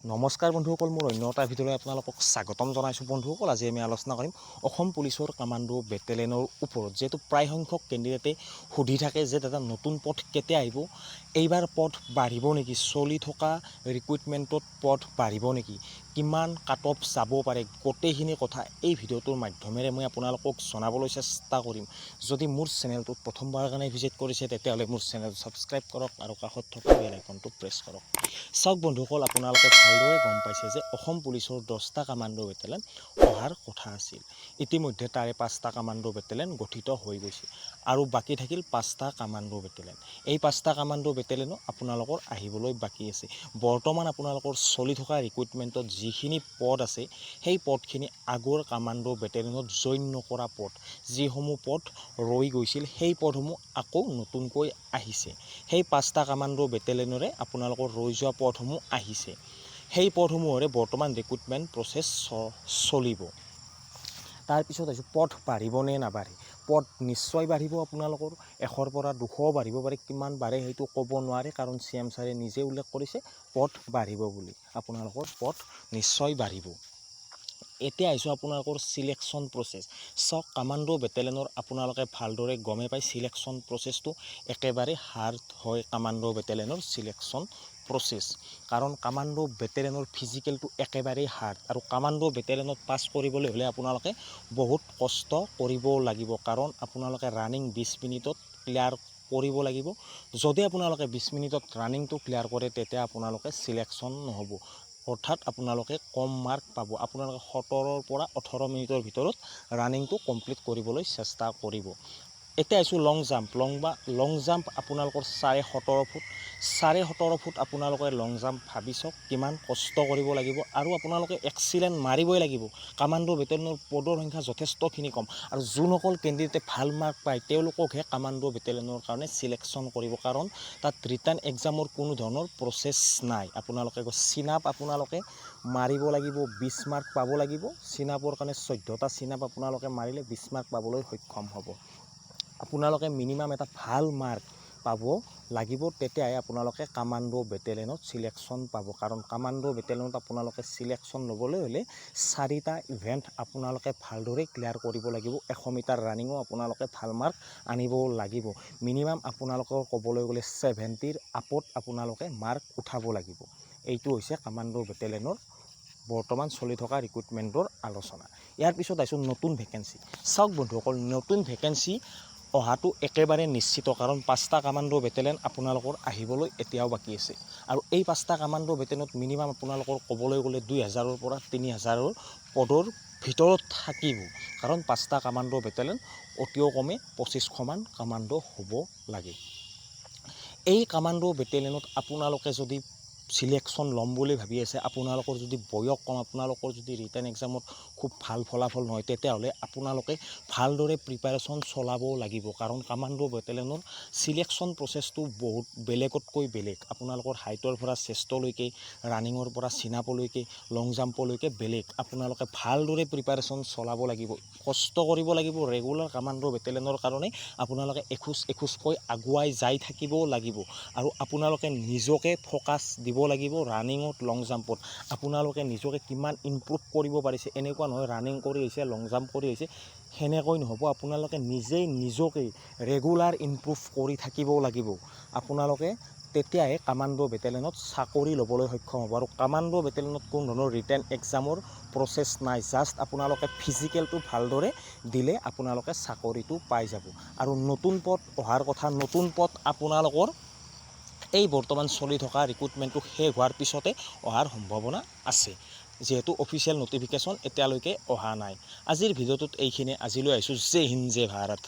নমস্কাৰ বন্ধুসকল, মোৰ অন্য এটা ভিডিঅ'লৈ আপোনালোকক স্বাগতম জনাইছোঁ। বন্ধুসকল, আজি আমি আলোচনা কৰিম অসম পুলিচৰ কামাণ্ডো বেটেলিয়নৰ ওপৰত। যিহেতু প্ৰায় সংখ্যক কেণ্ডিডেটে সুধি থাকে যে দাদা, নতুন পথ কেতিয়া আহিব? এইবাৰ পথ বাঢ়িব নেকি? চলি থকা ৰিক্ৰুইটমেণ্টত পথ বাঢ়িব নেকি? কিমান কাট অফ যাব পাৰে গোটেইখিনি কথা এই ভিডিঅ'টোৰ মাধ্যমেৰে মই আপোনালোকক জনাবলৈ চেষ্টা কৰিম। যদি মোৰ চেনেলটোত প্ৰথমবাৰৰ কাৰণে ভিজিট কৰিছে, তেতিয়াহ'লে মোৰ চেনেলটো ছাবস্ক্ৰাইব কৰক আৰু কাষত থকা বেল আইকনটো প্ৰেছ কৰক। চাওক বন্ধুসকল, আপোনালোকে ভালদৰে গম পাইছে যে অসম পুলিচৰ দহটা কামাণ্ডো বেটেলিয়ন অহাৰ কথা আছিল। ইতিমধ্যে তাৰে পাঁচটা কামাণ্ডো বেটেলিয়ন গঠিত হৈ গৈছে আৰু বাকী থাকিল পাঁচটা কামাণ্ডো বেটেলিয়ন। এই পাঁচটা কামাণ্ডো বেটেলিয়নো আপোনালোকৰ আহিবলৈ বাকী আছে। বৰ্তমান আপোনালোকৰ চলি থকা ৰিক্ৰুইটমেণ্টত যিখিনি পদ আছে সেই পদখিনি আগৰ কামাণ্ডো বেটেলিয়নত জইন নকৰা পদ। যিসমূহ পদ ৰৈ গৈছিল সেই পদসমূহ আকৌ নতুনকৈ আহিছে। সেই পাঁচটা কামাণ্ডো বেটেলিয়নৰে আপোনালোকৰ ৰৈ যোৱা পদসমূহ আহিছে। সেই পদসমূহৰে বৰ্তমান ৰিক্ৰুইটমেণ্ট প্ৰচেছ চলিব। তাৰপিছত আহিছোঁ পদ বাঢ়িবনে নাবাঢ়ে? পদ নিশ্চয় বাঢ়িব আপোনালোকৰ, এশৰ পৰা দুশও বাঢ়িব পাৰে, কিমান বাঢ়ে সেইটো ক'ব নোৱাৰে, কাৰণ চি এম ছাৰে নিজে উল্লেখ কৰিছে পদ বাঢ়িব বুলি। আপোনালোকৰ পদ নিশ্চয় বাঢ়িব। এতিয়া আহিছোঁ আপোনালোকৰ চিলেকশ্যন প্ৰচেছ চাওক, কামাণ্ডো বেটেলিয়নৰ আপোনালোকে ভালদৰে গমে পায় চিলেকশ্যন প্ৰচেছটো একেবাৰে হাৰ্ড হয়, কামাণ্ডো বেটেলিয়নৰ চিলেকশ্যন প্ৰচেছ কাৰণ কামাণ্ডো বেটেলিয়নৰ ফিজিকেলটো একেবাৰেই হাৰ্ড আৰু কামাণ্ডো বেটেলিয়নত পাছ কৰিবলৈ হ'লে আপোনালোকে বহুত কষ্ট কৰিব লাগিব। কাৰণ আপোনালোকে ৰানিং বিছ মিনিটত ক্লিয়াৰ কৰিব লাগিব। যদি আপোনালোকে বিছ মিনিটত ৰানিংটো ক্লিয়াৰ কৰে, তেতিয়া আপোনালোকে চিলেকশ্যন নহ'ব। অৰ্থাৎ আপোনালোকে কম মাৰ্ক পাব। আপোনালোকে সোতৰৰ পৰা ওঠৰ মিনিটৰ ভিতৰত ৰানিংটো কমপ্লিট কৰিবলৈ চেষ্টা কৰিব। এতিয়া আহিছোঁ লং জাম্প লং বা লং জাম্প আপোনালোকৰ চাৰে সোতৰ ফুট, চাৰে সোতৰ ফুট আপোনালোকে লং জাম্প ভাবি চাওক, কিমান কষ্ট কৰিব লাগিব আৰু আপোনালোকে এক্সিলেণ্ট মাৰিবই লাগিব। কামাণ্ডো বেটেলিয়নৰ পদৰ সংখ্যা যথেষ্টখিনি কম আৰু যোনসকল কেণ্ডিডেটে ভালো মাৰ্ক পায়, তেওঁলোককহে কামাণ্ডো বেটেলিয়নৰ কাৰণে চিলেকশ্যন কৰিব কাৰণ তাত ৰিটাৰ্ণ এক্সামৰ কোনো ধৰণৰ প্ৰচেছ নাই। আপোনালোকে চিনাপ আপোনালোকে মাৰিব লাগিব বিছ মাৰ্ক পাব লাগিব। চিনাপৰ কাৰণে চৈধ্যটা চিনাপ আপোনালোকে মাৰিলে বিছ মাৰ্ক পাবলৈ সক্ষম হ'ব। আপোনালোকে মিনিমাম এটা ভালো মাৰ্ক পাব লাগিব, তেতিয়াহে আপোনালোকে কামাণ্ডো বেটেলিয়নত চিলেকশ্যন পাব। কাৰণ কামাণ্ডো বেটেলিয়নত আপোনালোকে চিলেকশ্যন ল'বলৈ হ'লে চাৰিটা ইভেণ্ট আপোনালোকে ভালদৰে ক্লিয়াৰ কৰিব লাগিব। এশ মিটাৰ ৰানিঙো আপোনালোকে ভালো মাৰ্ক আনিব লাগিব। মিনিমাম আপোনালোকৰ ক'বলৈ গ'লে ছেভেণ্টিৰ আপত আপোনালোকে মাৰ্ক উঠাব লাগিব। এইটো হৈছে কামাণ্ডো বেটেলিয়নৰ বৰ্তমান চলি থকা ৰিক্ৰুইটমেণ্টৰ আলোচনা। ইয়াৰ পিছত আহিছোঁ নতুন ভেকেঞ্চি চাওক বন্ধুসকল, নতুন ভেকেঞ্চি অহাটো একেবাৰে নিশ্চিত, কাৰণ পাঁচটা কামাণ্ডো বেটেলিয়ন আপোনালোকৰ আহিবলৈ এতিয়াও বাকী আছে। আৰু এই পাঁচটা কামাণ্ডো বেটেলিয়নত মিনিমাম আপোনালোকৰ ক'বলৈ গ'লে দুই হাজাৰৰ পৰা তিনি হাজাৰৰ পদৰ ভিতৰত থাকিব। কাৰণ পাঁচটা কামাণ্ডো বেটেলিয়ন অতিও কমে পঁচিছশমান কামাণ্ডো হ'ব লাগে। এই কামাণ্ডো বেটেলিয়নত আপোনালোকে যদি চিলেকশ্যন ল'ম বুলি ভাবি আছে। আপোনালোকৰ যদি বয়স কম, আপোনালোকৰ যদি ৰিটাৰ্ণ এক্সামত খুব ভালো ফলাফল নহয়, তেতিয়াহ'লে আপোনালোকে ভালদৰে প্ৰিপাৰেশ্যন চলাব লাগিব। কাৰণ কামাণ্ডো বেটেলিয়নৰ চিলেকশ্যন প্ৰচেছটো বহুত বেলেগতকৈ বেলেগ। আপোনালোকৰ হাইটৰ পৰা চেষ্টলৈকে ৰানিঙৰ পৰা চিনাপলৈকে লং জাম্পলৈকে বেলেগ। আপোনালোকে ভালদৰে প্ৰিপাৰেশ্যন চলাব লাগিব। কষ্ট কৰিব লাগিব ৰেগুলাৰ কামাণ্ডো বেটেলিয়নৰ কাৰণে। আপোনালোকে এখোজ এখোজকৈ আগুৱাই যাই থাকিব লাগিব। আৰু আপোনালোকে নিজকে ফ'কাছ দিব লাগিব ৰানিঙত লং জাম্পত আপোনালোকে নিজকে কিমান ইমপ্ৰুভ কৰিব পাৰিছে এনেকুৱা নহয় ৰানিং কৰি আহিছে লং জাম্প কৰি আহিছে সেনেকৈ নহ'ব। আপোনালোকে নিজেই নিজকে ৰেগুলাৰ ইমপ্ৰুভ কৰি থাকিব লাগিব। আপোনালোকে তেতিয়াহে কামাণ্ডো বেটেলিয়নত চাকৰি ল'বলৈ সক্ষম হ'ব। আৰু কামাণ্ডো বেটেলিয়নত কোনো ধৰণৰ ৰিটাৰ্ণ এক্সামৰ প্ৰচেছ নাই। জাষ্ট আপোনালোকে ফিজিকেলটো ভালদৰে দিলে আপোনালোকে চাকৰিটো পাই যাব। আৰু নতুন পদ অহাৰ কথা নতুন পদ আপোনালোকৰ এই বৰ্তমান চলি থকা ৰিক্ৰুটমেণ্টটো শেষ হোৱাৰ পিছতে অহাৰ সম্ভাৱনা আছে। যিহেতু অফিচিয়েল নটিফিকেশ্যন এতিয়ালৈকে অহা নাই। আজিৰ ভিডিঅ'টোত এইখিনি। আজিলৈ আহিছোঁ। জে হিন্দ জে ভাৰত।